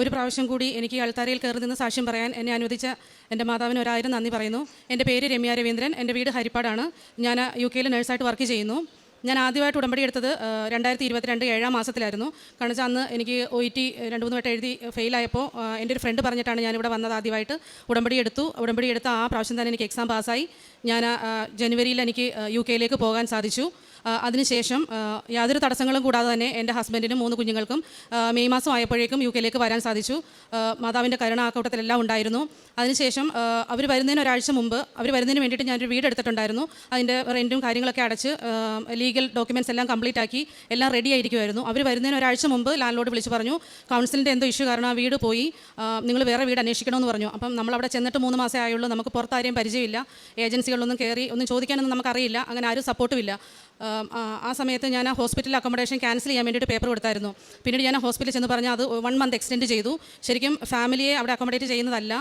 ഒരു പ്രാവശ്യം കൂടി എനിക്ക് അൾത്താരയിൽ കയറി നിന്ന് സാക്ഷ്യം പറയാൻ എന്നെ അനുവദിച്ച എന്റെ മാതാവിന് ഒരായിരം നന്ദി പറയുന്നു. എന്റെ പേര് രമ്യ രവീന്ദ്രൻ. എന്റെ വീട് ഹരിപ്പാടാണ്. ഞാൻ യു കെയിൽ നഴ്സായിട്ട് വർക്ക് ചെയ്യുന്നു. ഞാൻ ആദ്യമായിട്ട് ഉടമ്പടി എടുത്തത് രണ്ടായിരത്തി ഇരുപത്തിരണ്ട് ഏഴാം മാസത്തിലായിരുന്നു. കാരണം വെച്ചാൽ അന്ന് എനിക്ക് ഒ ഇ ടി രണ്ട് മൂന്ന് വട്ടം എഴുതി ഫെയിലായപ്പോൾ എന്റെ ഒരു ഫ്രണ്ട് പറഞ്ഞിട്ടാണ് ഞാൻ ഇവിടെ വന്നത് ആദ്യമായിട്ട്. ഉടമ്പടി എടുത്തു. ഉടമ്പടി എടുത്ത ആ പ്രാവശ്യം തന്നെ എനിക്ക് എക്സാം പാസ്സായി. ഞാൻ ജനുവരിയിൽ എനിക്ക് യു കെയിലേക്ക് പോകാൻ സാധിച്ചു. അതിനുശേഷം യാതൊരു തടസ്സങ്ങളും കൂടാതെ തന്നെ എന്റെ ഹസ്ബൻഡിനും മൂന്ന് കുഞ്ഞുങ്ങൾക്കും മെയ് മാസം ആയപ്പോഴേക്കും യു കെയിലേക്ക് വരാൻ സാധിച്ചു. മാതാവിന്റെ കരുണ ആ കൂട്ടത്തിലെല്ലാം ഉണ്ടായിരുന്നു. അതിനുശേഷം അവർ വരുന്നതിന് ഒരാഴ്ച മുമ്പ് അവർ വരുന്നതിന് വേണ്ടിയിട്ട് ഞാനൊരു വീട് എടുത്തിട്ടുണ്ടായിരുന്നു. അതിന്റെ റെന്റും കാര്യങ്ങളൊക്കെ അടച്ച് ലീഗൽ ഡോക്യുമെന്റ്സ് എല്ലാം കംപ്ലീറ്റ് ആക്കി എല്ലാം റെഡി ആയിരിക്കുമായിരുന്നു അവർ വരുന്നതിന് ഒരാഴ്ച മുമ്പ് ലാൻഡ് ലോഡ് വിളിച്ച് പറഞ്ഞു കൗൺസിലിന്റെ എന്തോ ഇഷ്യൂ കാരണം ആ വീട് പോയി നിങ്ങൾ വേറെ വീട് അന്വേഷിക്കണമെന്ന് പറഞ്ഞു. അപ്പം നമ്മളവിടെ ചെന്നിട്ട് മൂന്ന് മാസമേ ആയുള്ളൂ നമുക്ക് പുറത്താരെയും പരിചയമില്ല. ഏജൻസികളൊന്നും കയറി ഒന്നും ചോദിക്കാനൊന്നും നമുക്കറിയില്ല അങ്ങനെ ആരും സപ്പോർട്ടുമില്ല. ആം, സമയത്ത് ഞാൻ ആ ഹോസ്പിറ്റൽ അക്കോമഡേഷൻ ക്യാൻസൽ ചെയ്യാൻ വേണ്ടിയിട്ട് പേപ്പർ കൊടുത്തായിരുന്നു. പിന്നീട് ഞാൻ ഹോസ്പിറ്റലിൽ ചെന്ന് പറഞ്ഞാൽ അത് വൺ മന്ത് എക്സ്റ്റെൻഡ് ചെയ്തു. ശരിക്കും ഫാമിലിയെ അവിടെ അക്കോമഡേറ്റ് ചെയ്യുന്നതല്ല.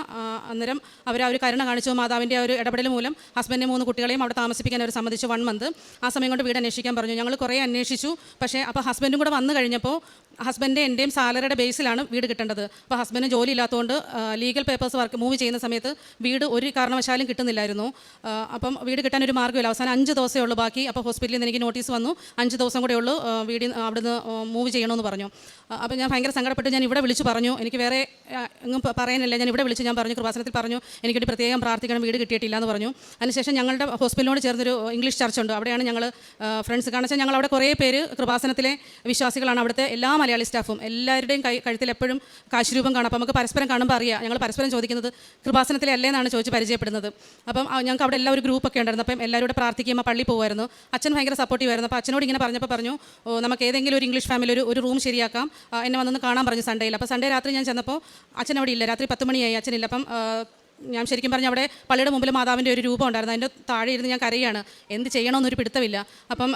അന്നേരം അവർ ആ ഒരു കരുണ കാണിച്ചു. മാതാവിന്റെ ആ ഒരു ഇടപെടൽ മൂലം ഹസ്ബൻഡിനെ മൂന്ന് കുട്ടികളെയും അവിടെ താമസിപ്പിക്കാൻ അവർ സമ്മതിച്ചു വൺ മന്ത് ആ സമയം കൊണ്ട് വീട് അന്വേഷിക്കാൻ പറഞ്ഞു. ഞങ്ങൾ കുറേ അന്വേഷിച്ചു. പക്ഷേ അപ്പോൾ ഹസ്ബൻഡും കൂടെ വന്നു കഴിഞ്ഞപ്പോൾ ഹസ്ബൻഡിന്റെ എന്റെയും സാലറിയുടെ ബേസിലാണ് വീട് കിട്ടേണ്ടത്. അപ്പോൾ ഹസ്ബൻഡിന് ജോലി ഇല്ലാത്തതുകൊണ്ട് ലീഗൽ പേപ്പേഴ്സ് വർക്ക് മൂവ് ചെയ്യുന്ന സമയത്ത് വീട് ഒരു കാരണവശാലും കിട്ടുന്നില്ലായിരുന്നു. അപ്പം വീട് കിട്ടാൻ ഒരു മാർഗമില്ല. അവസാനം അഞ്ച് ദിവസമേ ഉള്ളൂ ബാക്കി. അപ്പോൾ ഹോസ്പിറ്റലിൽ നിന്ന് എനിക്ക് നോട്ടീസ് വന്നു. അഞ്ച് ദിവസം കൂടെ ഉള്ളൂ വീടിന് അവിടുന്ന് മൂവ് ചെയ്യണമെന്ന് പറഞ്ഞു. അപ്പോൾ ഞാൻ ഭയങ്കര സങ്കടപ്പെട്ട്. ഞാൻ ഇവിടെ വിളിച്ച് പറഞ്ഞു. എനിക്ക് വേറെ എങ്ങും പറയാനില്ല. ഞാൻ ഇവിടെ വിളിച്ച് ഞാൻ പറഞ്ഞു കൃപാസനത്തിൽ പറഞ്ഞു എനിക്കൊരു പ്രത്യേകം പ്രാർത്ഥിക്കണം വീട് കിട്ടിയിട്ടില്ല എന്ന് പറഞ്ഞു. അതിനുശേഷം ഞങ്ങളുടെ ഹോസ്പിറ്റലിനോട് ചേർന്നൊരു ഇംഗ്ലീഷ് ചർച്ച് ഉണ്ട് അവിടെയാണ് ഞങ്ങൾ ഫ്രണ്ട്സ് കാരണം വെച്ചാൽ ഞങ്ങൾ അവിടെ കുറേ പേര് കൃപാസനത്തിലെ വിശ്വാസികളാണ്. അവിടുത്തെ എല്ലാ മലയാളി സ്റ്റാഫും എല്ലാവരുടെയും കൈ കഴുത്തിൽ എപ്പോഴും കാശുരൂപം കാണാം. അപ്പോൾ നമുക്ക് പരസ്പരം കാണുമ്പോൾ അറിയാം. ഞങ്ങൾ പരസ്പരം ചോദിക്കുന്നത് കൃപാസനത്തിലെ അല്ലേ എന്നാണ് ചോദിച്ച് പരിചയപ്പെടുന്നത്. അപ്പം ഞങ്ങൾക്ക് അവിടെ എല്ലാവരും ഒരു ഗ്രൂപ്പൊക്കെ ഉണ്ടായിരുന്നു. അപ്പം എല്ലാവരും പ്രാർത്ഥിക്കുമ്പോൾ പള്ളി പോകുമായിരുന്നു അച്ഛൻ ഭയങ്കര സപ്പോർട്ടീവ് ആയിരുന്നു. അപ്പോൾ അച്ഛനോട് ഇങ്ങനെ പറഞ്ഞപ്പോൾ പറഞ്ഞു നമുക്ക് ഏതെങ്കിലും ഒരു ഇംഗ്ലീഷ് ഫാമിലി ഒരു ഒരു റൂം ശരിയാക്കാം. എന്നെ വന്നൊന്ന് കാണാൻ പറഞ്ഞു സൺഡേയിൽ. അപ്പോൾ സൺഡേ രാത്രി ഞാൻ ചെന്നപ്പോൾ അച്ഛൻ അവിടെ ഇല്ല. രാത്രി പത്ത് മണിയായി. അച്ഛനില്ല അപ്പം ഞാൻ ശരിക്കും പറഞ്ഞു അവിടെ പള്ളിയുടെ മുമ്പിൽ മാതാവിന്റെ ഒരു രൂപം ഉണ്ടായിരുന്നു. അതിന്റെ താഴെ ഇരുന്ന് ഞാൻ കരയാണ്. എന്ത് ചെയ്യണമെന്നൊരു പിടുത്തമില്ല. അപ്പം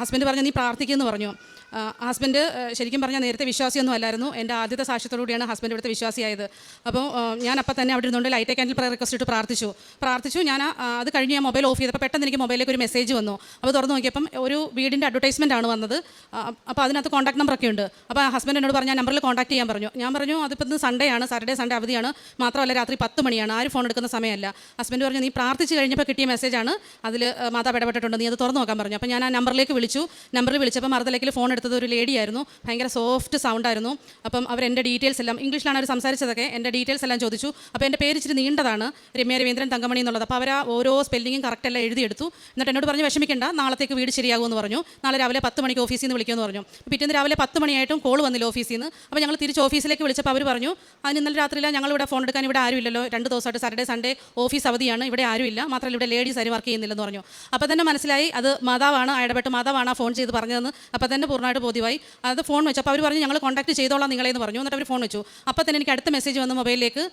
ഹസ്ബൻഡ് പറഞ്ഞു നീ പ്രാർത്ഥിക്കുമെന്ന് പറഞ്ഞു. ഹസ്ബൻഡ് ശരിക്കും പറഞ്ഞാൽ നേരത്തെ വിശ്വാസിയൊന്നും അല്ലായിരുന്നു. എന്റെ ആദ്യത്തെ സാക്ഷ്യത്തോടുകൂടിയാണ് ഹസ്ബൻഡ് ഇവിടുത്തെ വിശ്വാസിയായത്. അപ്പോൾ ഞാൻ അപ്പം തന്നെ അവിടെ ഇരുന്നുകൊണ്ട് ലൈറ്റ് ക്യാൻഡിൽ പ്രയർ റിക്വസ്റ്റ് ഇട്ട് പ്രാർത്ഥിച്ചു. പ്രാർത്ഥിച്ചു ഞാൻ അത് കഴിഞ്ഞ് ഞാൻ മൊബൈൽ ഓഫ് ചെയ്തപ്പോൾ പെട്ടെന്ന് എനിക്ക് മൊബൈലിലേക്ക് ഒരു മെസ്സേജ് വന്നു. അപ്പോൾ തുറന്നു നോക്കിയപ്പം ഒരു വീടിന്റെ അഡ്വർടൈസ്മെന്റ് ആണ് വന്നത്. അപ്പോൾ അതിനകത്ത് കോൺടാക്ട് നമ്പറൊക്കെ ഉണ്ട്. അപ്പോൾ ഹസ്ബൻഡ് എന്നോട് പറഞ്ഞു നമ്പറിൽ കോൺടാക്ട് ചെയ്യാൻ പറഞ്ഞു. ഞാൻ പറഞ്ഞു അതിപ്പോൾ ഇന്ന് സൺഡേ ആണ്. സാറ്റർഡേ സൺഡേ അവധിയാണ്. മാത്രമല്ല രാത്രി പത്ത് മണിയാണ്. ആരും ഫോൺ എടുക്കുന്ന സമയമല്ല. ഹസ്ബൻഡ് പറഞ്ഞു നീ പ്രാർത്ഥിച്ച് കഴിഞ്ഞപ്പോൾ കിട്ടിയ മെസ്സേജാണ് അതിൽ മാതാ ഇടപെട്ടിട്ടുണ്ട്. നീ അത് തുറന്നു നോക്കാൻ പറഞ്ഞു. അപ്പോൾ ഞാൻ ആ നമ്പറിലേക്ക് വിളിച്ചു. നമ്പറിൽ വിളിച്ചപ്പോൾ മറുതലേക്കിൽ ഫോൺ എടുത്തത് ഒരു ലേഡി ആയിരുന്നു ഭയങ്കര സോഫ്റ്റ് സൗണ്ട് ആയിരുന്നു. അപ്പം അവർ എന്റെ ഡീറ്റെയിൽസ് എല്ലാം ഇംഗ്ലീഷിലാണ് അവർ സംസാരിച്ചതൊക്കെ എന്റെ ഡീറ്റെയിൽസ് എല്ലാം ചോദിച്ചു. അപ്പോൾ എന്റെ പേര് ഇച്ചിരി നീണ്ടതാണ് രമ്യ രവീന്ദ്രൻ തങ്കമണി എന്നുള്ളത്. അപ്പോൾ അവർ ആ ഓരോ സ്പെല്ലിങ്ങും കറക്റ്റ് എല്ലാം എഴുതിയെടുത്തു. എന്നിട്ട് എന്നോട് പറഞ്ഞു വിഷമിക്കേണ്ട നാളത്തേക്ക് വീട് ശരിയാകുമെന്ന് പറഞ്ഞു. നാളെ രാവിലെ പത്ത് മണിക്ക് ഓഫീസിൽ നിന്ന് വിളിക്കുമെന്ന് പറഞ്ഞു. പിറ്റേന്ന് രാവിലെ പത്ത് മണിയായിട്ടും കോൾ വന്നില്ല ഓഫീസിൽ നിന്ന്. അപ്പോൾ ഞങ്ങൾ തിരിച്ച് ഓഫീസിലേക്ക് വിളിച്ചപ്പോൾ അവർ പറഞ്ഞു അതിന് ഇന്നലെ രാത്രിയില്ല ഞങ്ങൾ ഇവിടെ ഫോൺ എടുക്കാൻ ഇവിടെ ആരുമില്ലല്ലോ രണ്ട് ദിവസമായിട്ട് സാറ്റർഡേ സൺഡേ ഓഫീസ് അവധിയാണ് ഇവിടെ ആരുമില്ല മാത്രമല്ല ഇവിടെ ലേഡീസ് ആരും വർക്ക് ചെയ്യുന്നില്ലെന്ന് പറഞ്ഞു. അപ്പോൾ തന്നെ മനസ്സിലായി അത് മാതാവാണ് ഇടപെട്ട് മാതാവാണ് ആ ഫോൺ ചെയ്ത് പറഞ്ഞതെന്ന്. അപ്പോൾ തന്നെ പൂർണമായിട്ട് ബോധ്യമായി. അത് ഫോൺ വെച്ചു. അപ്പോൾ അവർ പറഞ്ഞു ഞങ്ങൾ കോൺടാക്ട് ചെയ്തോളാം നിങ്ങളെന്ന് പറഞ്ഞു. എന്നിട്ട് അവർ ഫോൺ വെച്ചു. അപ്പോൾ തന്നെ എനിക്ക് അടുത്ത മെസ്സേജ് വന്ന മൊബൈലിലേക്ക്.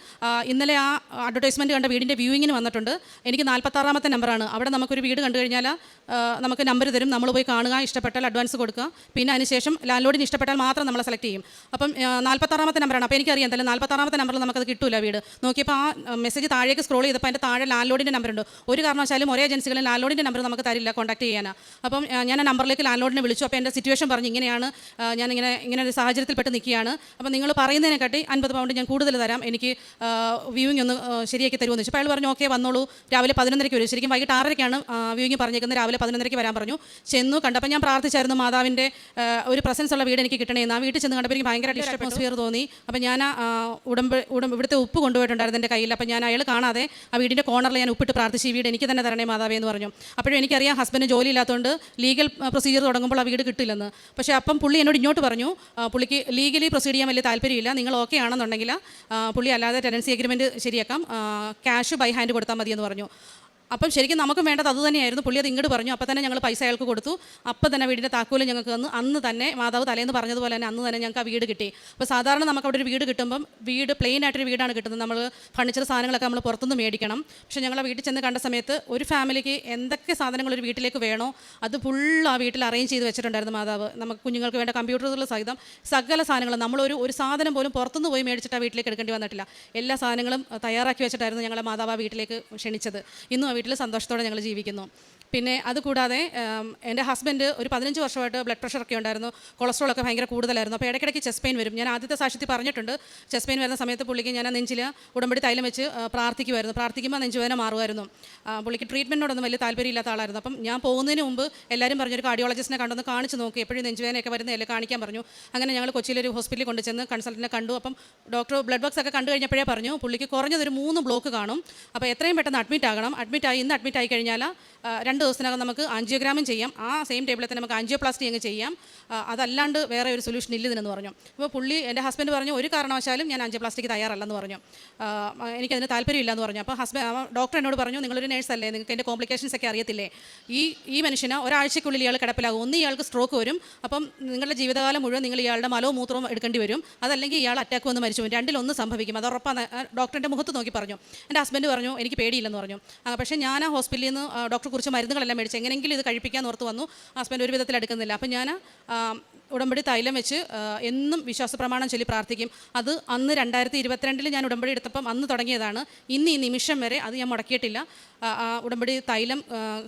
ഇന്നലെ ആ അഡ്വർടൈസ്മെന്റ് കണ്ട വീടിന്റെ വ്യൂയിങ്ങിന് വന്നിട്ടുണ്ട്. എനിക്ക് നാൽപ്പത്താറാമത്തെ നമ്പറാണ് അവിടെ നമുക്കൊരു വീട് കണ്ടു കഴിഞ്ഞാൽ നമുക്ക് നമ്പർ തരും. നമ്മൾ പോയി കാണുക ഇഷ്ടപ്പെട്ടാൽ അഡ്വാൻസ് കൊടുക്കുക. പിന്നെ അതിനുശേഷം ലാൻഡ് ലോഡിന് ഇഷ്ടപ്പെട്ടാൽ മാത്രം നമ്മളെ സെലക്ട് ചെയ്യും. അപ്പം നാൽപ്പത്താറാമത്തെ നമ്പറാണ് അപ്പോൾ എനിക്കറിയാം എന്തായാലും നാൽപ്പത്താറാമത്തെ നമ്പറിൽ നമുക്കത് കിട്ടില്ല വീട്. നോക്കിയപ്പോൾ ആ മെസ്സേജ് താഴേക്ക് സ്ക്രോൾ ചെയ്തപ്പോൾ അതിന്റെ താഴെ ലാൻഡ് ലോഡിന്റെ നമ്പറുണ്ട് ഒരു കാരണവശാലും ഒരേ ഏജൻസികളിൽ ലാൻഡ് ലോഡിന്റെ നമ്പർ നമുക്ക് തരില്ല കോൺടാക്ട് ചെയ്യാനാണ് അപ്പം ഞാൻ ആ നമ്പറിലേക്ക് ലാൻഡ് ലോഡിനെ വിളിച്ചു. അപ്പോൾ എന്റെ സിറ്റുവേഷൻ പറഞ്ഞു ഇങ്ങനെയാണ് ഞാനിങ്ങനെ ഇങ്ങനെ ഒരു സാഹചര്യത്തിൽപ്പെട്ട് നിൽക്കുകയാണ്. അപ്പോൾ നിങ്ങൾ പറയുന്നതിനെക്കാട്ടി അൻപത് പൗണ്ട് ഞാൻ കൂടുതൽ തരാം. എനിക്ക് വ്യൂയിങ് ഒന്ന് ശരിയാക്കി തരുമെന്ന് വെച്ചു അപ്പോൾ അയാൾ പറഞ്ഞു ഓക്കെ വന്നോളൂ. രാവിലെ പതിനൊന്നരയ്ക്ക് വരും. ശരിക്കും വൈകിട്ട് ആറരയ്ക്കാണ് വ്യൂയിങ് പറഞ്ഞേക്കുന്നത്. രാവിലെ പതിനൊന്നരയ്ക്ക് വരാൻ പറഞ്ഞു. ചെന്നു കണ്ടപ്പോൾ ഞാൻ പ്രാർത്ഥിച്ചായിരുന്നു മാതാവിന്റെ ഒരു പ്രസൻസ് ഉള്ള വീട് എനിക്ക് കിട്ടണേന്ന് ആ വീട്ടിൽ ചെന്ന് കണ്ടപ്പോൾ എനിക്ക് ഭയങ്കര അറ്റ്മോസ്ഫിയർ തോന്നി. അപ്പോൾ ഞാൻ ഉടമ്പ് ഉടമ്പ് ഇവിടുത്തെ ഉപ്പ് കൊണ്ടുപോയിട്ടുണ്ടായിരുന്നു എന്റെ കയ്യിൽ. അപ്പോൾ ഞാൻ അയാൾ കാണാതെ ആ വീടിന്റെ കോർണറിൽ ഞാൻ ഉപ്പിട്ട് പ്രാർത്ഥിച്ച് ഈ വീട് എനിക്ക് തന്നെ തരണേ മാതാവേ എന്ന് പറഞ്ഞു. അപ്പോഴും എനിക്കറിയാം ഹസ്ബൻഡ് ജോലി ഇല്ലാത്തതുകൊണ്ട് ലീഗൽ പ്രൊസീജിയർ തുടങ്ങുമ്പോൾ ആ വീട് കിട്ടില്ലെന്ന്. പക്ഷേ അപ്പം പുള്ളി എന്നോട് ഇങ്ങോട്ട് പറഞ്ഞു പുള്ളിക്ക് ലീഗലി പ്രൊസീഡ് ചെയ്യാൻ വലിയ താല്പര്യമില്ല നിങ്ങൾ ഓക്കെ ആണെന്നുണ്ടെങ്കിൽ പുള്ളി അല്ലാതെ ടെനൻസി അഗ്രിമെന്റ് ശരിയാക്കാം ക്യാഷ് ബൈ ഹാൻഡ് കൊടുത്താൽ മതി എന്ന് പറഞ്ഞു. അപ്പം ശരിക്കും നമുക്കും വേണ്ടത് അത് തന്നെയായിരുന്നു. പുള്ളി അത് ഇങ്ങോട്ട് പറഞ്ഞു. അപ്പം തന്നെ ഞങ്ങൾ പൈസ അയാൾക്ക് കൊടുത്തു. അപ്പം തന്നെ വീടിന്റെ താക്കോൽ ഞങ്ങൾക്ക് തന്നു. അന്ന് തന്നെ മാതാവ് തലേന്ന് പറഞ്ഞതുപോലെ തന്നെ അന്ന് തന്നെ ഞങ്ങൾക്ക് ആ വീട് കിട്ടി. അപ്പോൾ സാധാരണ നമുക്ക് അവിടെ ഒരു വീട് കിട്ടുമ്പം വീട് പ്ലെയിൻ ആയിട്ടൊരു വീടാണ് കിട്ടുന്നത്. നമ്മൾ ഫർണിച്ചർ സാധനങ്ങളൊക്കെ നമ്മൾ പുറത്തുനിന്ന് മേടിക്കണം. പക്ഷേ ഞങ്ങൾ വീട്ടിൽ ചെന്ന് കണ്ട സമയത്ത് ഒരു ഫാമിലിക്ക് എന്തൊക്കെ സാധനങ്ങൾ ഒരു വീട്ടിലേക്ക് വേണോ അത് ഫുൾ ആ വീട്ടിൽ അറേഞ്ച് ചെയ്ത് വെച്ചിട്ടുണ്ടായിരുന്നു മാതാവ്. നമുക്ക് കുഞ്ഞുങ്ങൾക്ക് വേണ്ട കമ്പ്യൂട്ടറുകൾ സഹിതം സകല സാധനങ്ങൾ നമ്മളൊരു ഒരു സാധനം പോലും പുറത്തുനിന്ന് പോയി മേടിച്ചിട്ട് ആ വീട്ടിലേക്ക് എടുക്കേണ്ടി വന്നിട്ടില്ല. എല്ലാ സാധനങ്ങളും തയ്യാറാക്കി വെച്ചിട്ടായിരുന്നു ഞങ്ങളെ മാതാവ് ആ വീട്ടിലേക്ക് ക്ഷണിച്ചത്. ഇന്നും ആ വീട്ടിൽ സന്തോഷത്തോടെ ഞങ്ങൾ ജീവിക്കുന്നു. പിന്നെ അതുകൂടാതെ എന്റെ ഹസ്ബൻഡ് ഒരു പതിനഞ്ച് വർഷമായിട്ട് ബ്ലഡ് പ്രഷർ ഒക്കെ ഉണ്ടായിരുന്നു. കൊളസ്ട്രോൾ ഒക്കെ ഭയങ്കര കൂടുതലായിരുന്നു. അപ്പോൾ ഇടയ്ക്കിടയ്ക്ക് ചെസ്റ്റ് പെയിൻ വരും. ഞാൻ ആദ്യത്തെ സാക്ഷ്യത്തിൽ പറഞ്ഞിട്ടുണ്ട് ചെസ്റ്റ് പെയിൻ വരുന്ന സമയത്ത് പുള്ളിക്ക് ഞാൻ നെഞ്ചിൽ ഉടമ്പടി തൈലം വെച്ച് പ്രാർത്ഥിക്കുമായിരുന്നു. പ്രാർത്ഥിക്കുമ്പോൾ നെഞ്ചുവേദന മാറുമായിരുന്നു. പുള്ളിക്ക് ട്രീറ്റ്മെന്റിനോടൊന്നും വലിയ താല്പര്യമില്ലാത്ത ആളായിരുന്നു അപ്പം ഞാൻ പോകുന്നതിന് മുമ്പ് എല്ലാവരും പറഞ്ഞൊരു കാർഡിയോളജിസ്റ്റിനെ കണ്ടൊന്ന് കാണിച്ച് നോക്കി. എപ്പോഴും നെഞ്ചുവേദനയൊക്കെ വരുന്നതല്ലേ കാണിക്കാൻ പറഞ്ഞു. അങ്ങനെ ഞങ്ങൾ കൊച്ചിയിലൊരു ഹോസ്പിറ്റലിൽ കൊണ്ട് ചെന്ന് കൺസൾട്ടന്റിനെ കണ്ടു. അപ്പം ഡോക്ടർ ബ്ലഡ് ബോക്സ് ഒക്കെ കണ്ടു കഴിഞ്ഞപ്പോഴേ പറഞ്ഞു പുള്ളിക്ക് കുറഞ്ഞതൊരു മൂന്ന് ബ്ലോക്ക് കാണും. അപ്പോൾ എത്രയും പെട്ടെന്ന് അഡ്മിറ്റ് ആകണം അഡ്മിറ്റ് ആയി ഇന്ന് അഡ്മിറ്റ് ആയി കഴിഞ്ഞാൽ ആ, രണ്ട് ദിവസത്തിനകം നമുക്ക് ആൻജിയോഗ്രാമും ചെയ്യാം. ആ സെയിം ടേബിളിൽ തന്നെ നമുക്ക് ആൻജിയോപ്ലാസ്റ്റി അങ്ങ് ചെയ്യാം. അതല്ലാണ്ട് വേറെ ഒരു സൊല്യൂഷൻ ഇല്ല ഇതിനെന്ന് പറഞ്ഞു. അപ്പോൾ പുള്ളി എന്റെ ഹസ്ബൻഡ് പറഞ്ഞു ഒരു കാരണവശാലും ഞാൻ ആൻജിയോപ്ലാസ്റ്റിക്ക് തയ്യാറല്ലെന്ന് പറഞ്ഞു. എനിക്കതിന് താല്പര്യമില്ല എന്ന് പറഞ്ഞു അപ്പോൾ ഹസ്ബൻഡ് ഡോക്ടർ എന്നോട് പറഞ്ഞു നിങ്ങളൊരു നേഴ്സല്ലേ നിങ്ങൾക്ക് എന്റെ കോംപ്ലിക്കേഷൻസ് ഒക്കെ അറിയത്തില്ലേ? ഈ ഈ മനുഷ്യന് ഒരാഴ്ചയ്ക്കുള്ളിൽ ഇയാൾ കിടപ്പിലാകും. ഒന്ന് ഇയാൾക്ക് സ്ട്രോക്ക് വരും. അപ്പം നിങ്ങളുടെ ജീവിതകാലം മുഴുവൻ നിങ്ങൾ ഇയാളുടെ മലവും മൂത്രവും എടുക്കേണ്ടി വരും. അതല്ലെങ്കിൽ ഇയാൾ അറ്റാക്ക് വന്ന് മരിച്ചു പോകും. രണ്ടിലൊന്ന് സംഭവിക്കും. അത് ഉറപ്പാണ് ഡോക്ടറിന്റെ മുഖത്ത് നോക്കി പറഞ്ഞു. എന്റെ ഹസ്ബൻഡ് പറഞ്ഞു എനിക്ക് പേടിയില്ലെന്ന് പറഞ്ഞു. പക്ഷേ ഞാൻ ആ ഹോസ്പിറ്റലിൽ നിന്ന് ഡോക്ടറെ കുറിച്ച് മരുന്നുകളെല്ലാം മേടിച്ച് എങ്ങനെയെങ്കിലും ഇത് കഴിപ്പിക്കാൻ ഓർത്ത് വന്നു. ഹസ്ബൻഡ് ഒരു വിധത്തിൽ എടുക്കുന്നില്ല. അപ്പം ഞാൻ ഉടമ്പടി തൈലം വെച്ച് എന്നും വിശ്വാസ പ്രമാണം ചൊല്ലി പ്രാർത്ഥിക്കും. അത് അന്ന് രണ്ടായിരത്തി ഇരുപത്തിരണ്ടിൽ ഞാൻ ഉടമ്പടി എടുത്തപ്പം അന്ന് തുടങ്ങിയതാണ്. ഇന്ന് ഈ നിമിഷം വരെ അത് ഞാൻ മുടക്കിയിട്ടില്ല. ഉടമ്പടി തൈലം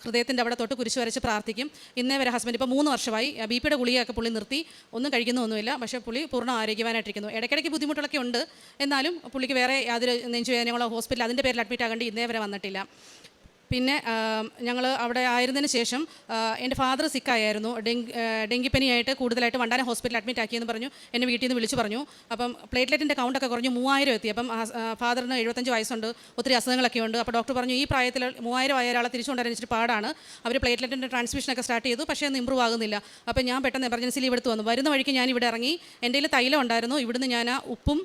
ഹൃദയത്തിന്റെ അവിടെ തൊട്ട് കുരിശ് വരച്ച് പ്രാർത്ഥിക്കും. ഇന്നേ വരെ ഹസ്ബൻഡ് ഇപ്പോൾ മൂന്ന് വർഷമായി. ബി പിയുടെ ഗുളികയൊക്കെ പുള്ളി നിർത്തി. ഒന്നും കഴിക്കുന്നൊന്നുമില്ല പക്ഷേ പുള്ളി പൂർണ ആരോഗ്യവാനായിട്ടിരിക്കുന്നു. ഇടയ്ക്കിടയ്ക്ക് ബുദ്ധിമുട്ടുകളൊക്കെ ഉണ്ട്. എന്നാലും പുള്ളിക്ക് വേറെ യാതൊരു നെഞ്ചുവേദനകളോ ഹോസ്പിറ്റൽ അതിന്റെ പേരിൽ അഡ്മിറ്റ് ആകേണ്ടി ഇന്നേ വരെ വന്നിട്ടില്ല. പിന്നെ ഞങ്ങൾ അവിടെ ആയിരുന്നതിന് ശേഷം എന്റെ ഫാദർ സിക്കായിരുന്നു ഡെങ്കി ഡെങ്കിപ്പനിയായിട്ട് കൂടുതലായിട്ട് വണ്ടാന ഹോസ്പിറ്റലിൽ അഡ്മിറ്റ് ആക്കിയെന്ന് പറഞ്ഞു. എന്നെ വീട്ടിൽ നിന്ന് വിളിച്ചു പറഞ്ഞു. അപ്പം പ്ലേറ്റ്ലെറ്റിന്റെ കൗണ്ടൊക്കെ കുറഞ്ഞു മൂവായിരം എത്തി. അപ്പം ഫാദറിന് എഴുപത്തഞ്ച് വയസ്സുണ്ട്. ഒത്തിരി അസുഖങ്ങളൊക്കെ ഉണ്ട്. അപ്പോൾ ഡോക്ടർ പറഞ്ഞു ഈ പ്രായത്തിൽ മൂവായിരം ആയ ഒരാളെ തിരിച്ചു കൊണ്ടുവരാൻ ഇച്ചിരി പാടാണ്. അവർ പ്ലേറ്റ്ലെറ്റിന്റെ ട്രാൻസ്മിഷനൊക്കെ സ്റ്റാർട്ട് ചെയ്തു. പക്ഷേ ഒന്നും ഇമ്പ്രൂവ് ആകുന്നില്ല. അപ്പോൾ ഞാൻ പെട്ടെന്ന് എമർജൻസി ലീവ് എടുത്ത് വന്നു. വരുന്ന വഴിക്ക് ഞാൻ ഇവിടെ ഇറങ്ങി. എന്റെ കയ്യിൽ തൈലം ഉണ്ടായിരുന്നു. ഇവിടുന്ന് ഞാൻ ആ ഉപ്പും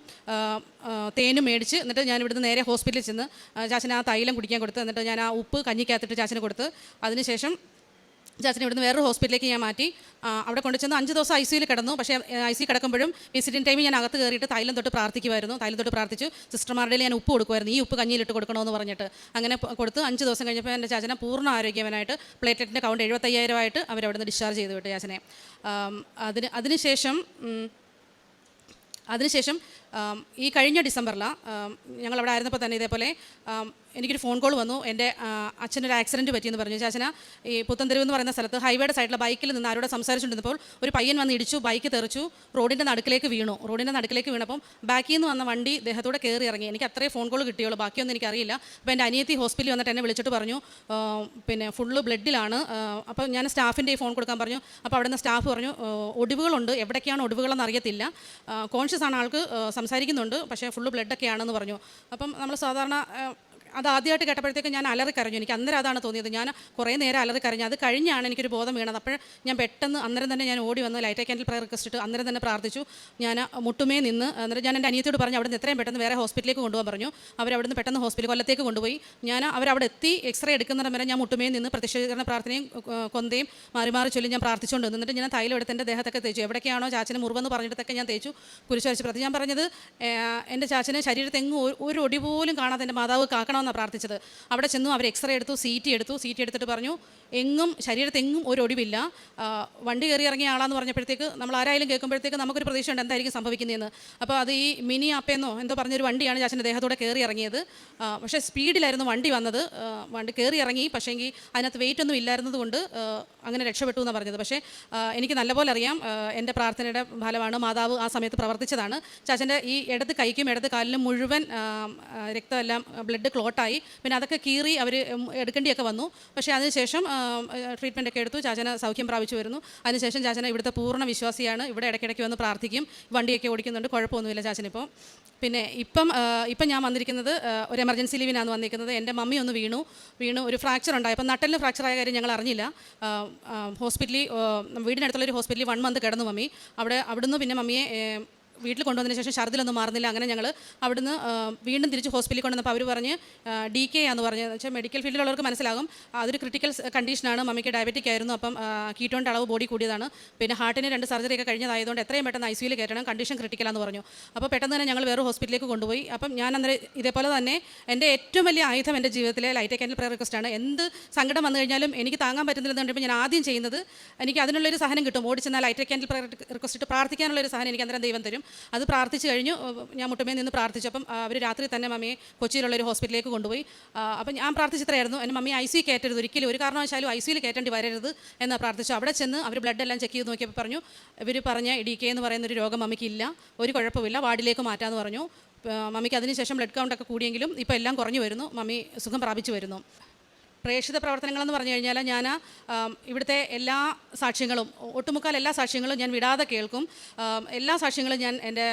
തേനും മേടിച്ച് എന്നിട്ട് ഞാൻ ഇവിടുന്ന് നേരെ ഹോസ്പിറ്റലിൽ ചെന്ന് ചാച്ചൻ ആ തൈലം കുടിക്കാൻ കൊടുത്ത്. എന്നിട്ട് ഞാൻ ആ ഉപ്പ് കഞ്ഞിക്കകത്തിട്ട് ചാച്ചന് കൊടുത്ത്. അതിനുശേഷം ചാച്ചനെ ഇവിടുന്ന് വേറൊരു ഹോസ്പിറ്റലിലേക്ക് ഞാൻ മാറ്റി. അവിടെ കൊണ്ട് ചെന്ന് അഞ്ച് ദിവസം ഐ സിയിൽ കിടന്നു. പക്ഷേ ഐ സി കിടക്കുമ്പോഴും വിസിറ്റിംഗ് ടൈമിൽ ഞാൻ അകത്ത് കയറിയിട്ട് തൈലം തൊട്ട് പ്രാർത്ഥിക്കുമായിരുന്നു തൈലം തൊട്ട് പ്രാർത്ഥിച്ചു. സിസ്റ്റർമാരുടെ ഞാൻ ഉപ്പ് കൊടുക്കുമായിരുന്നു ഈ ഉപ്പ് കഞ്ഞിയിലിട്ട് കൊടുക്കണമെന്ന് പറഞ്ഞിട്ട്. അങ്ങനെ കൊടുത്ത് അഞ്ച് ദിവസം കഴിഞ്ഞപ്പോൾ എന്റെ ചാച്ചനെ പൂർണ ആരോഗ്യവനായിട്ട് പ്ലേറ്റ്ലെറ്റിന്റെ കൗണ്ട് എഴുപത്തയ്യായിരമായിട്ട് അവരവിടുന്ന് ഡിസ്ചാർജ് ചെയ്തു വിട്ടു ചാച്ചനെ. അതിന് അതിനുശേഷം അതിനുശേഷം ഈ കഴിഞ്ഞ ഡിസംബറിലാണ് ഞങ്ങളവിടെ ആയിരുന്നപ്പോൾ തന്നെ ഇതേപോലെ എനിക്കൊരു ഫോൺ കോൾ വന്നു. എന്റെ അച്ഛനൊരു ആക്സിഡന്റ് പറ്റിയെന്ന് പറഞ്ഞു. ചാച്ചന ഈ പുത്തൻതെരുവ് എന്ന് പറയുന്ന സ്ഥലത്ത് ഹൈവേയുടെ സൈഡിലെ ബൈക്കിൽ നിന്ന് ആരോടെ സംസാരിച്ചുകൊണ്ടിരുന്നപ്പോൾ ഒരു പയ്യൻ വന്ന് ഇടിച്ചു ബൈക്ക് തെറിച്ചു റോഡിന്റെ നടുക്കിലേക്ക് വീണു. റോഡിന്റെ നടുക്കിലേക്ക് വീണപ്പം ബാക്കിൽ നിന്ന് വന്ന വണ്ടി ദേഹത്തോടെ കയറി ഇറങ്ങി. എനിക്ക് അത്രയും ഫോൺ കോൾ കിട്ടിയുള്ളൂ. ബാക്കിയൊന്നും എനിക്കറിയില്ല. അപ്പോൾ എന്റെ അനിയത്തി ഹോസ്പിറ്റലിൽ വന്നിട്ട് എന്നെ വിളിച്ചിട്ട് പറഞ്ഞു പിന്നെ ഫുള്ള് ബ്ലഡിലാണ് അപ്പോൾ ഞാൻ സ്റ്റാഫിന്റെ ഫോൺ കൊടുക്കാൻ പറഞ്ഞു. അപ്പോൾ അവിടെ സ്റ്റാഫ് പറഞ്ഞു ഒടിവുകളുണ്ട്. എവിടേക്കാണ് ഒടിവുകളെന്ന് അറിയത്തില്ല. കോൺഷ്യസ് ആണ് ആൾക്ക് സംസാരിക്കുന്നുണ്ട്. പക്ഷേ ഫുള്ള് ബ്ലഡൊക്കെയാണെന്ന് പറഞ്ഞു. അപ്പം നമ്മൾ സാധാരണ അത് ആദ്യമായിട്ട് കേട്ടപ്പോഴത്തേക്ക് ഞാൻ അലറി കരഞ്ഞു എനിക്ക് അന്നേരം അതാണ് തോന്നിയത്. ഞാൻ കുറേ നേരം അലറി കരഞ്ഞു അത് കഴിഞ്ഞാണ് എനിക്കൊരു ബോധം വീണത്. അപ്പോൾ ഞാൻ പെട്ടെന്ന് അന്നേരം തന്നെ ഞാൻ ഓടി വന്ന് ലൈറ്റ് ക്യാൻഡിൽ പ്രയർ റിക്വസ്റ്റ് ഇട്ട് അന്നേരം തന്നെ പ്രാർത്ഥിച്ചു. ഞാൻ മുട്ടുമേ നിന്ന് അന്നേരം ഞാൻ എന്റെ അനിയത്തിയോട് പറഞ്ഞു അവിടെ നിന്ന് എത്രയും പെട്ടെന്ന് വേറെ ഹോസ്പിറ്റലിലേക്ക് കൊണ്ടുപോകാൻ പറഞ്ഞു. അവരവിടെ നിന്ന് പെട്ടെന്ന് ഹോസ്പിറ്റൽ കൊല്ലത്തേക്ക് കൊണ്ടുപോയി. ഞാൻ അവരവിടെ എത്തി എക്സ്റേ എടുക്കുന്നിടം വരെ ഞാൻ മുട്ടുമേ നിന്ന് പ്രതിഷേധിക്കുന്ന പ്രാർത്ഥനയും കൊന്തയും മാറി മാറി ചൊല്ലി ഞാൻ പ്രാർത്ഥിച്ചുകൊണ്ട് വന്നിട്ട് ഞാൻ തൈലം എടുത്ത് എന്റെ ദേഹത്തൊക്കെ തേച്ചു. എവിടേക്കാണോ ചാച്ചന് മുറിവെന്ന് പറഞ്ഞിടത്തൊക്കെ ഞാൻ തേച്ചു. കുരിശ് വരച്ച് പ്രതി ഞാൻ പറഞ്ഞത് എന്റെ ചാച്ചന് ശരീരത്തെങ്ങും ഒരു- ഒടി പോലും കാണാതെ എന്റെ മാതാവ് കാക്കണമെന്നാണ് പ്രാർത്ഥിച്ചത്. അവിടെ ചെന്നു അവർ എക്സ്റേ എടുത്തു സി ടി എടുത്തു. സി ടി എടുത്തിട്ട് പറഞ്ഞു എങ്ങും ശരീരത്തെങ്ങും ഒരു ഒടിവില്ല. വണ്ടി കയറി ഇറങ്ങിയ ആളാന്ന് പറഞ്ഞപ്പോഴത്തേക്ക് നമ്മൾ ആരായാലും കേൾക്കുമ്പോഴത്തേക്ക് നമുക്കൊരു പ്രതീക്ഷയുണ്ട് എന്തായിരിക്കും സംഭവിക്കുന്നതെന്ന്. അപ്പോൾ അത് ഈ മിനി ആപ്പയെന്നോ എന്തോ പറഞ്ഞൊരു വണ്ടിയാണ് ചാച്ചന്റെ ദേഹത്തോടെ കയറി ഇറങ്ങിയത്. പക്ഷേ സ്പീഡിലായിരുന്നു വണ്ടി വന്നത്. വണ്ടി കയറി ഇറങ്ങി പക്ഷേങ്കിൽ അതിനകത്ത് വെയിറ്റ് ഒന്നും ഇല്ലായിരുന്നത് കൊണ്ട് അങ്ങനെ രക്ഷപ്പെട്ടു എന്നാണ് പറഞ്ഞത്. പക്ഷേ എനിക്ക് നല്ലപോലെ അറിയാം എന്റെ പ്രാർത്ഥനയുടെ ഫലമാണ് മാതാവ് ആ സമയത്ത് പ്രവർത്തിച്ചതാണ്. ചാച്ചന്റെ ഈ ഇടത് കൈക്കും ഇടത് കാലിലും മുഴുവൻ രക്തമെല്ലാം ബ്ലഡ് ക്ലോട്ടായി പിന്നെ അതൊക്കെ കീറി അവർ എടുക്കേണ്ടിയൊക്കെ വന്നു. പക്ഷേ അതിനുശേഷം ട്രീറ്റ്മെന്റ് ഒക്കെ എടുത്തു. ചാച്ചന സൗഖ്യം പ്രാപിച്ചു വരുന്നു. അതിനുശേഷം ചാച്ചന ഇവിടുത്തെ പൂർണ വിശ്വാസിയാണ്. ഇവിടെ ഇടയ്ക്കിടയ്ക്ക് വന്ന് പ്രാർത്ഥിക്കും. വണ്ടിയൊക്കെ ഓടിക്കുന്നുണ്ട്. കുഴപ്പമൊന്നുമില്ല ചാച്ചനിപ്പോൾ പിന്നെ ഇപ്പം ഇപ്പം ഞാൻ വന്നിരിക്കുന്നത് ഒരു എമർജൻസി ലീവിനാണ് വന്നിരിക്കുന്നത്. എന്റെ മമ്മി ഒന്ന് വീണു. വീണു ഒരു ഫ്രാക്ചർ ഉണ്ടായി. അപ്പം നട്ടലിന് ഫ്രാക്ചർ ആയ കാര്യം ഞങ്ങൾ അറിഞ്ഞില്ല. ഹോസ്പിറ്റലിൽ വീടിനടുത്തുള്ള ഒരു ഹോസ്പിറ്റലിൽ വൺ മന്ത് കിടന്നു മമ്മി. അവിടെ അവിടുന്ന് പിന്നെ മമ്മിയെ വീട്ടിൽ കൊണ്ടുവന്നതിന് ശേഷം ഛർദിലൊന്നും മാറുന്നില്ല. അങ്ങനെ ഞങ്ങൾ അവിടുന്ന് വീണ്ടും തിരിച്ച് ഹോസ്പിറ്റലിൽ കൊണ്ടുവന്നപ്പോൾ അവർ പറഞ്ഞ് ഡി കെ എന്ന് പറഞ്ഞത് വെച്ചാൽ മെഡിക്കൽ ഫീൽഡിലുള്ളവർക്ക് മനസ്സിലാകും അതൊരു ക്രിട്ടിക്കൽ കണ്ടീഷനാണ് മമ്മിക്ക് ഡയബറ്റിക് ആയിരുന്നു. അപ്പം കീറ്റോണിന്റെ അളവ് ബോഡി കൂടിയതാണ്. പിന്നെ ഹാർട്ടിന് രണ്ട് സർജറി ഒക്കെ കഴിഞ്ഞതായതുകൊണ്ട് എത്രയും പെട്ടെന്ന് ഐ സിയിൽ കയറ്റണം. കണ്ടീഷൻ ക്രിട്ടിക്കലാന്ന് പറഞ്ഞു. അപ്പോൾ പെട്ടെന്ന് തന്നെ ഞങ്ങൾ വേറെ ഹോസ്പിറ്റലിലേക്ക് കൊണ്ടുപോയി. അപ്പം ഞാൻ അന്നേരം ഇതേപോലെ തന്നെ എന്റെ ഏറ്റവും വലിയ ആയുധം എന്റെ ജീവിതത്തിലെ ലൈറ്റ് ക്യാൻഡിൽ പ്രയർ റിക്വസ്റ്റാണ് എന്ത് സങ്കടം വന്നു കഴിഞ്ഞാലും എനിക്ക് താങ്ങാൻ പറ്റുന്നില്ലെന്ന് കണ്ടപ്പോൾ ഞാൻ ആദ്യം ചെയ്യുന്നത് എനിക്ക് അതിനുള്ളൊരു സഹനം കിട്ടും. ഓടിച്ചെന്നാൽ ലൈറ്റ് ക്യാൻഡിൽ പ്രയർ റിക്വസ്റ്റ് പ്രാർത്ഥിക്കാനുള്ളൊരു സഹനം എനിക്ക് അന്നേരം ദൈവം തരും. അത് പ്രാർത്ഥിച്ചു കഴിഞ്ഞു. ഞാൻ മുട്ടുമേ നിന്ന് പ്രാർത്ഥിച്ചു. അപ്പം അവർ രാത്രി തന്നെ മമ്മിയെ കൊച്ചിയിലുള്ള ഒരു ഹോസ്പിറ്റലിലേക്ക് കൊണ്ടുപോയി. അപ്പം ഞാൻ പ്രാർത്ഥിച്ചിത്രയായിരുന്നു. എന്റെ മമ്മി ഐ സി കയറ്റരുത്. ഒരിക്കലും ഒരു കാരണവശാലും ഐ സിയിൽ കയറ്റേണ്ടി വരരുത് എന്ന് പ്രാർത്ഥിച്ചു. അവിടെ ചെന്ന് അവർ ബ്ലഡ് എല്ലാം ചെക്ക് ചെയ്ത് നോക്കിയപ്പോൾ പറഞ്ഞു ഇവർ പറഞ്ഞ ഡി കെ എന്ന് പറയുന്ന ഒരു രോഗം മമ്മിക്കില്ല ഒരു കുഴപ്പമില്ല വാർഡിലേക്ക് മാറ്റാമെന്ന് പറഞ്ഞു. മമ്മിക്ക് അതിനുശേഷം ബ്ലഡ് കൗണ്ടൊക്കെ കൂടിയെങ്കിലും ഇപ്പോൾ എല്ലാം കുറഞ്ഞു വരുന്നു. മമ്മി സുഖം പ്രാപിച്ചു വരുന്നു. പ്രേക്ഷിത പ്രവർത്തനങ്ങളെന്ന് പറഞ്ഞു കഴിഞ്ഞാൽ ഞാൻ ഇവിടുത്തെ എല്ലാ സാക്ഷ്യങ്ങളും ഒട്ടുമുക്കാൽ എല്ലാ സാക്ഷ്യങ്ങളും ഞാൻ വിടാതെ കേൾക്കും. എല്ലാ സാക്ഷ്യങ്ങളും ഞാൻ എന്റെ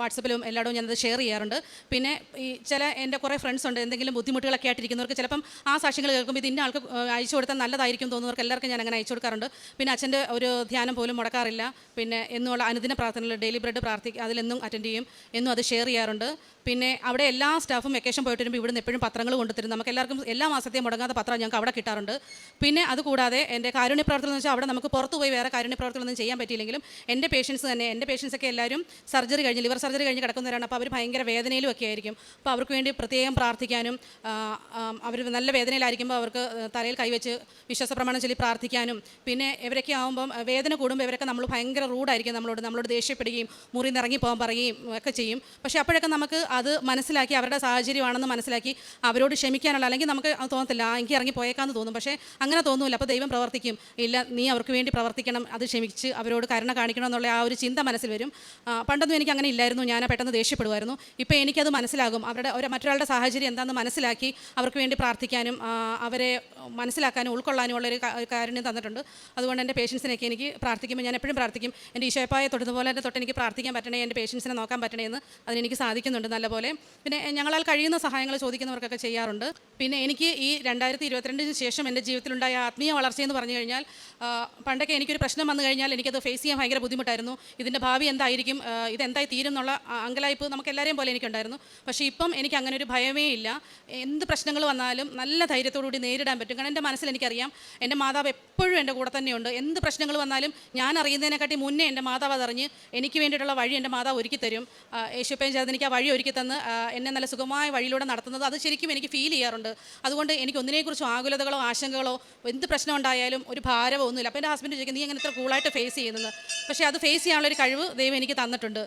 വാട്സപ്പിലും എല്ലായിടവും ഞാനത് ഷെയർ ചെയ്യാറുണ്ട്. പിന്നെ ഈ ചില എന്റെ കുറേ ഫ്രണ്ട്സ് ഉണ്ട് എന്തെങ്കിലും ബുദ്ധിമുട്ടുകളൊക്കെ ആയിട്ടിരിക്കുന്നവർക്ക് ചിലപ്പം ആ സാക്ഷ്യങ്ങൾ കേൾക്കുമ്പോൾ ഇത് ഇന്ന ആൾക്ക് അയച്ചു കൊടുത്താൽ നല്ലതായിരിക്കും തോന്നുന്നവർക്ക് എല്ലാവർക്കും ഞാൻ അങ്ങനെ അയച്ചു കൊടുക്കാറുണ്ട്. പിന്നെ അച്ഛന്റെ ഒരു ധ്യാനം പോലും മുടക്കാറില്ല. പിന്നെ എന്നുള്ള അനുദിന പ്രാർത്ഥനകൾ ഡെയിലി ബ്രെഡ് പ്രാർത്ഥിക്കുക അതിലെന്നും അറ്റൻഡ് ചെയ്യും. എന്നും അത് ഷെയർ ചെയ്യാറുണ്ട്. പിന്നെ അവിടെ എല്ലാ സ്റ്റാഫും വെക്കേഷൻ പോയിട്ട് വരുമ്പോൾ ഇവിടുന്ന് എപ്പോഴും പത്രങ്ങൾ കൊണ്ടുതരും. നമുക്ക് എല്ലാവർക്കും എല്ലാ മാസത്തെയും മുടങ്ങാത്ത പത്രം ഞങ്ങൾക്ക് അവിടെ കിട്ടാറുണ്ട്. പിന്നെ അതുകൂടാതെ എന്റെ കാരുണ്യ പ്രവർത്തനം എന്ന് വെച്ചാൽ അവിടെ നമുക്ക് പുറത്ത് പോയി വേറെ കാരുണ്യ പ്രവർത്തനം ഒന്നും ചെയ്യാൻ പറ്റിയില്ലെങ്കിലും എന്റെ പേഷ്യൻസ് തന്നെ എന്റെ പേഷ്യൻസ് ഒക്കെ എല്ലാവരും സർജറി കഴിഞ്ഞ് ലിവർ സർജറി കഴിഞ്ഞ് കിടക്കുന്നവരാണ്. അപ്പോൾ അവർ ഭയങ്കര വേദനയിലും ഒക്കെ ആയിരിക്കും. അപ്പോൾ അവർക്ക് വേണ്ടി പ്രത്യേകം പ്രാർത്ഥിക്കാനും അവർ നല്ല വേദനയിലായിരിക്കുമ്പോൾ അവർക്ക് തലയിൽ കൈവച്ച് വിശ്വാസ പ്രമാണം ചൊല്ലി പ്രാർത്ഥിക്കാനും പിന്നെ ഇവരൊക്കെ ആകുമ്പം വേദന കൂടുമ്പോൾ ഇവരൊക്കെ നമ്മൾ ഭയങ്കര റൂഡായിരിക്കും നമ്മളോട് നമ്മളോട് ദേഷ്യപ്പെടുകയും മുറി നിറങ്ങി പോകാൻ പറയുകയും ഒക്കെ ചെയ്യും. പക്ഷേ അപ്പോഴൊക്കെ നമുക്ക് അത് മനസ്സിലാക്കി അവരുടെ സാഹചര്യമാണെന്ന് മനസ്സിലാക്കി അവരോട് ക്ഷമിക്കാനുള്ള അല്ലെങ്കിൽ നമുക്ക് തോന്നത്തില്ല. എനിക്ക് ഇറങ്ങി പോയേക്കാന്ന് തോന്നും. പക്ഷേ അങ്ങനെ തോന്നുന്നില്ല അപ്പോൾ ദൈവം പ്രവർത്തിക്കും. ഇല്ല നീ അവർക്ക് വേണ്ടി പ്രവർത്തിക്കണം. അത് ക്ഷമിച്ച് അവരോട് കരുണ കാണിക്കണം എന്നുള്ള ആ ഒരു ചിന്ത മനസ്സിൽ വരും. പണ്ടൊന്നും എനിക്ക് അങ്ങനെ ഇല്ലായിരുന്നു. ഞാൻ പെട്ടെന്ന് ദേഷ്യപ്പെടുമായിരുന്നു ഇപ്പോൾ എനിക്കത് മനസ്സിലാകും. അവരുടെ ഒരു മറ്റൊരാളുടെ സാഹചര്യം എന്താണെന്ന് മനസ്സിലാക്കി അവർക്ക് വേണ്ടി പ്രാർത്ഥിക്കാനും അവരെ മനസ്സിലാക്കാനും ഉൾക്കൊള്ളാനും ഉള്ളൊരു കാരുണ്യം തന്നിട്ടുണ്ട്. അതുകൊണ്ട് എന്റെ പേഷ്യൻസിനൊക്കെ എനിക്ക് പ്രാർത്ഥിക്കുമ്പോൾ ഞാൻ എപ്പോഴും പ്രാർത്ഥിക്കും. എന്റെ ഈശോയപ്പായ തൊട്ടതുപോലെ തന്നെ തൊട്ട് എനിക്ക് പ്രാർത്ഥിക്കാൻ പറ്റണേ എന്റെ പേഷ്യൻസിനെ നോക്കാൻ പറ്റണേ എന്ന് അതിനെനിക്ക് സാധിക്കുന്നുണ്ട് നല്ലപോലെ. പിന്നെ ഞങ്ങളാൽ കഴിയുന്ന സഹായങ്ങൾ ചോദിക്കുന്നവർക്കൊക്കെ ചെയ്യാറുണ്ട്. പിന്നെ എനിക്ക് ഈ രണ്ടായിരത്തി ഇരുപത്തിരണ്ടിന് ശേഷം എന്റെ ജീവിതത്തിലുണ്ടായ ആത്മീയ വളർച്ചയെന്ന് പറഞ്ഞു കഴിഞ്ഞാൽ പണ്ടൊക്കെ എനിക്കൊരു പ്രശ്നം വന്നു കഴിഞ്ഞാൽ എനിക്കത് ഫേസ് ചെയ്യാൻ ഭയങ്കര ബുദ്ധിമുട്ടായിരുന്നു. ഇതിന്റെ ഭാവി എന്തായിരിക്കും? ഇതെന്തായി തീരും എന്നുള്ള അങ്കലായ്പ് നമുക്ക് എല്ലാവരെയും പോലെ എനിക്കുണ്ടായിരുന്നു. പക്ഷേ ഇപ്പം എനിക്ക് അങ്ങനെ ഒരു ഭയമേ ഇല്ല. എന്ത് പ്രശ്നങ്ങൾ വന്നാലും നല്ല ധൈര്യത്തോടുകൂടി നേരിടാൻ പറ്റും. കാരണം എന്റെ മനസ്സിൽ എനിക്കറിയാം എന്റെ മാതാവ് എപ്പോഴും എന്റെ കൂടെ തന്നെയുണ്ട്. എന്ത് പ്രശ്നങ്ങൾ വന്നാലും ഞാൻ അറിയുന്നതിനെക്കാട്ടി മുന്നേ എന്റെ മാതാവ് അതറിഞ്ഞ് എനിക്ക് വേണ്ടിയിട്ടുള്ള വഴി എന്റെ മാതാവ് ഒരുക്കി തരും. യേശുപ്പയും ചേർന്ന് എനിക്ക് ആ വഴി ഒരുക്കി തന്ന് എന്നെ നല്ല സുഖമായ വഴിയിലൂടെ നടത്തുന്നത് അത് ശരിക്കും എനിക്ക് ഫീൽ ചെയ്യാറുണ്ട്. അതുകൊണ്ട് എനിക്ക് ഒന്നിനെക്കുറിച്ചും ആകുലതകളോ ആശങ്കകളോ എന്ത് പ്രശ്നം ഉണ്ടായാലും ഒരു ഭാരമോ ഒന്നുമില്ല അപ്പോൾ എന്റെ ഹസ്ബൻഡ് ചോദിക്കും നീ എങ്ങനെ ഇത്ര കൂളായിട്ട് ഫേസ് ചെയ്യുന്നത്? പക്ഷേ അത് ഫേസ് ചെയ്യാനുള്ളൊരു കഴിവ് ദൈവം എനിക്ക് തന്നിട്ടുണ്ട്.